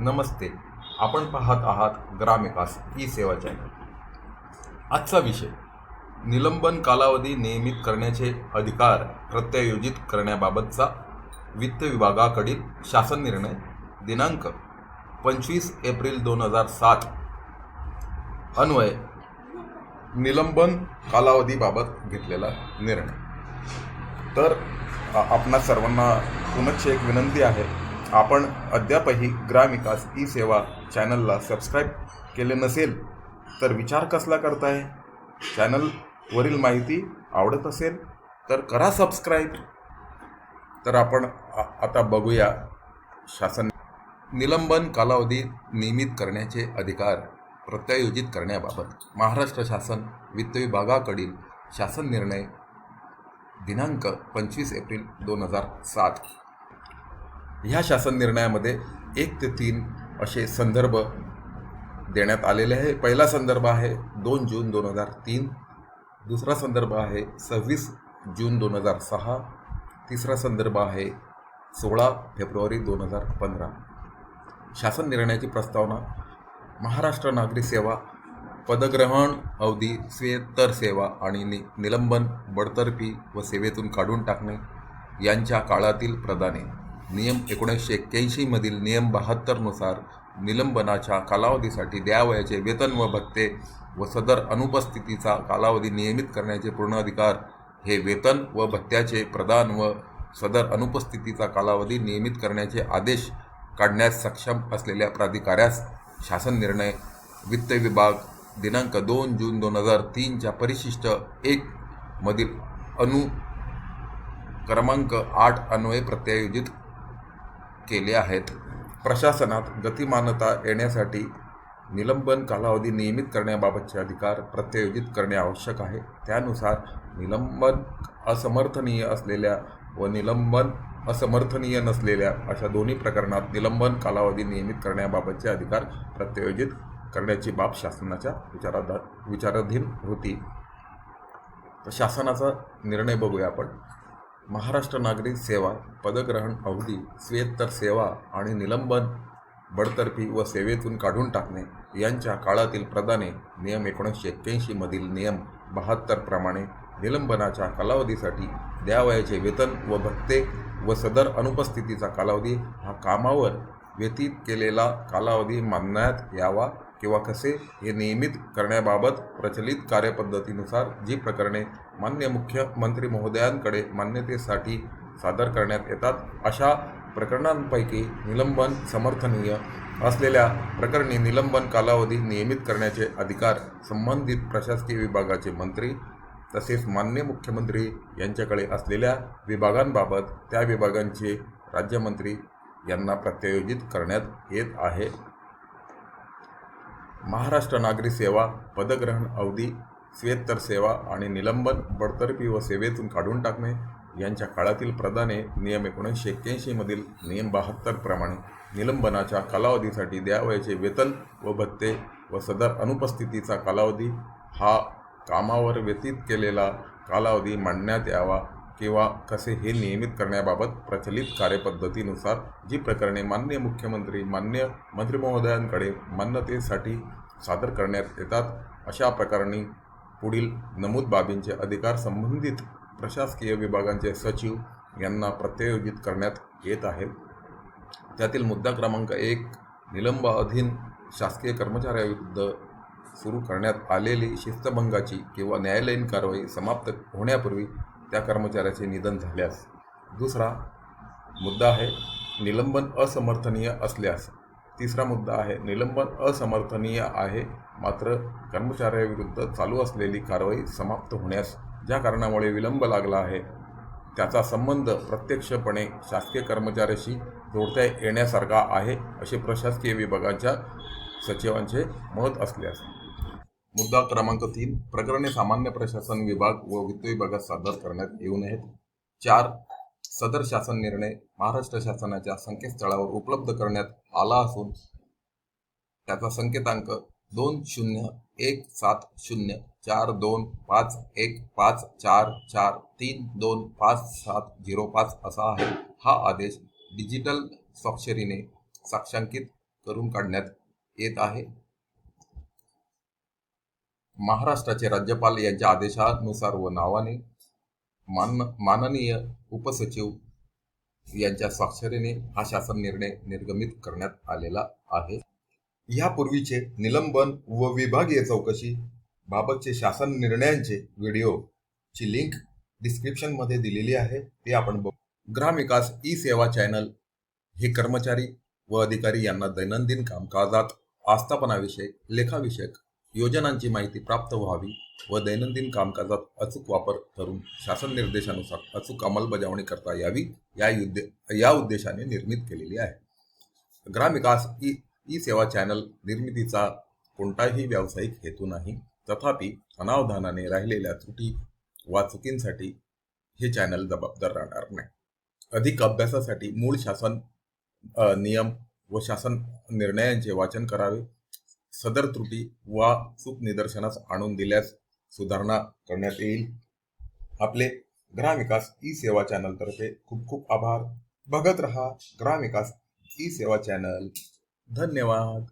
नमस्ते. आपण पाहत आहात ग्रामविकास ई सेवा चॅनल. आजचा विषय निलंबन कालावधी नियमित करण्याचे अधिकार प्रत्यायोजित करण्याबाबतचा वित्त विभागाकडील शासन निर्णय दिनांक पंचवीस एप्रिल दोन हजार सात. अन्वय निलंबन कालावधीबाबत घेतलेला निर्णय. तर आपणा सर्वांना पुनश्च एक विनंती आहे आपण अद्यापही ग्रामविकास ई सेवा चॅनलला सबस्क्राईब केले नसेल तर विचार कसला करताय? चॅनलवरील माहिती आवडत असेल तर करा सबस्क्राईब. तर आपण आता बघूया शासन निलंबन कालावधी नियमित करण्याचे अधिकार प्रत्यायोजित करण्याबाबत महाराष्ट्र शासन वित्त विभागाकडील शासन निर्णय दिनांक पंचवीस एप्रिल दोन हजार सात. ह्या शासन निर्णयामध्ये एक ते तीन असे संदर्भ देण्यात आलेले आहे. पहिला संदर्भ आहे दोन जून दोन हजार तीन. दुसरा संदर्भ आहे सव्वीस जून दोन हजार सहा. तिसरा संदर्भ आहे सोळा फेब्रुवारी दोन हजार पंधरा. शासन निर्णयाची प्रस्तावना महाराष्ट्र नागरी सेवा पदग्रहण अवधी स्वेतर सेवा आणि नि निलंबन बडतर्फी व सेवेतून काढून टाकणे यांच्या काळातील प्रदाने. नियम एकोणीसशे एक्क्याऐंशीमधील नियम बहात्तरनुसार निलंबनाच्या कालावधीसाठी द्यावयाचे वेतन व भत्ते व सदर अनुपस्थितीचा कालावधी नियमित करण्याचे पूर्ण अधिकार हे वेतन व भत्त्याचे प्रदान व सदर अनुपस्थितीचा कालावधी नियमित करण्याचे आदेश काढण्यास सक्षम असलेल्या प्राधिकाऱ्यास शासन निर्णय वित्त विभाग दिनांक दोन जून दोन हजार तीनच्या परिशिष्ट एक मधील अनु क्रमांक आठ अन्वये प्रत्यायोजित केले आहेत. प्रशासनात गतिमानता येण्यासाठी निलंबन कालावधी नियमित करण्याबाबतचे अधिकार प्रत्यायोजित करणे आवश्यक आहे. त्यानुसार निलंबन असमर्थनीय असलेल्या व निलंबन असमर्थनीय नसलेल्या अशा दोन्ही प्रकरणात निलंबन कालावधी नियमित करण्याबाबतचे अधिकार प्रत्यायोजित करण्याची बाब शासनाच्या विचाराधा विचाराधीन होती. तर शासनाचा निर्णय बघूया आपण. महाराष्ट्र नागरिक सेवा पदग्रहण अवधी स्वेत्तर सेवा आणि निलंबन बडतर्फी व सेवेतून काढून टाकणे यांच्या काळातील प्रदाने नियम एकोणीसशे एक्क्याऐंशीमधील नियम बहात्तरप्रमाणे निलंबनाच्या कालावधीसाठी द्यावयाचे वेतन व भत्ते व सदर अनुपस्थितीचा कालावधी हा कामावर व्यतीत केलेला कालावधी मानण्यात यावा. किंवा कसे हे नियमित करण्याबाबत प्रचलित कार्यपद्धतीनुसार जी प्रकरणे मान्य मुख्यमंत्री महोदयांकडे मान्यतेसाठी सादर करण्यात येतात अशा प्रकरणांपैकी निलंबन समर्थनीय असलेल्या प्रकरणी निलंबन कालावधी नियमित करण्याचे अधिकार संबंधित प्रशासकीय विभागाचे मंत्री तसेच मान्य मुख्यमंत्री यांच्याकडे असलेल्या विभागांबाबत त्या विभागांचे राज्यमंत्री यांना प्रत्यायोजित करण्यात येत आहे. महाराष्ट्र नागरी सेवा पदग्रहण अवधी स्वेत्तर सेवा आणि निलंबन बडतर्फी व सेवेतून काढून टाकणे यांच्या काळातील प्रदाने नियम एकोणीसशे एक्क्याऐंशीमधील नियम बहात्तर प्रमाणे निलंबनाच्या कालावधीसाठी द्यावयाचे वेतन व भत्ते व सदर अनुपस्थितीचा कालावधी हा कामावर व्यतीत केलेला कालावधी मांडण्यात यावा. किंवा कसे हे नियमित करण्याबाबत प्रचलित कार्यपद्धतीनुसार जी प्रकरणे मान्य मुख्यमंत्री मान्य मंत्रिमहोदयांकडे मान्यतेसाठी सादर करण्यात येतात अशा प्रकरणी पुढील नमूद बाबींचे अधिकार संबंधित प्रशासकीय विभागांचे सचिव यांना प्रत्यायोजित करण्यात येत आहेत त्यातील मुद्दा क्रमांक एक निलंबाधीन शासकीय कर्मचाऱ्याविरुद्ध सुरू करण्यात आलेली शिस्तभंगाची किंवा न्यायालयीन कारवाई समाप्त होण्यापूर्वी त्या कर्मचाऱ्याचे निधन झाल्यास दुसरा मुद्दा आहे निलंबन असमर्थनीय असल्यास तिसरा मुद्दा आहे निलंबन असमर्थनीय आहे. मात्र कर्मचाऱ्याविरुद्ध चालू असलेली कारवाई समाप्त होण्यास ज्या कारणामुळे विलंब लागला आहे त्याचा संबंध प्रत्यक्षपणे शासकीय कर्मचाऱ्याशी जोडता येण्यासारखा आहे असे प्रशासकीय विभागाच्या सचिवांचे मत असल्यास मुद्दा क्रमांक तीन प्रकरणे सामान्य प्रशासन विभाग व वित्त विभागात सादर करण्यात येऊ नयेत. चार सदर शासन निर्णय महाराष्ट्र शासनाच्या संकेतस्थळावर उपलब्ध करण्यात आला असून त्याचा संकेतांक दोन शून्य एक सात शून्य चार दोन पाच एक पाच चार चार तीन दोन पाच सात झिरो पाच असा आहे. हा आदेश डिजिटल स्वाक्षरीने साक्षांकित करून काढण्यात येत आहे. महाराष्ट्राचे राज्यपाल यांच्या आदेशानुसार व नावाने मान माननीय उपसचिव यांच्या स्वाक्षरीने हा शासन निर्णय निर्गमित करण्यात आलेला आहे. यापूर्वीचे निलंबन व विभागीय चौकशी बाबतचे शासन निर्णयांचे व्हिडिओची लिंक डिस्क्रिप्शनमध्ये दिलेली आहे. ते आपण बघू. ग्रामविकास ई सेवा चॅनल हे कर्मचारी व अधिकारी यांना दैनंदिन कामकाजात आस्थापनाविषयक लेखाविषयक योजनांची माहिती प्राप्त व्हावी व दैनंदिन कामकाजात अचूक वापर करून शासन निर्देशानुसार अचूक अंमलबजावणी करता यावी या उद्दे या उद्देशाने निर्मित केलेली आहे. ग्रामविकास ई ई सेवा चॅनल निर्मितीचा कोणताही व्यावसायिक हेतू नाही. तथापि अनावधानाने राहिलेल्या त्रुटी वा चुकींसाठी हे चॅनल जबाबदार राहणार नाही. अधिक अभ्यासासाठी मूळ शासन नियम व शासन निर्णयांचे वाचन करावे. सदर त्रुटी वा चूक निदर्शनास आणून दिल्यास सुधारणा करण्यात येईल. आपले ग्रामविकास ई सेवा चॅनल तर्फे खूप खूप आभार. बघत रहा ग्रामविकास ई सेवा चॅनल. धन्यवाद.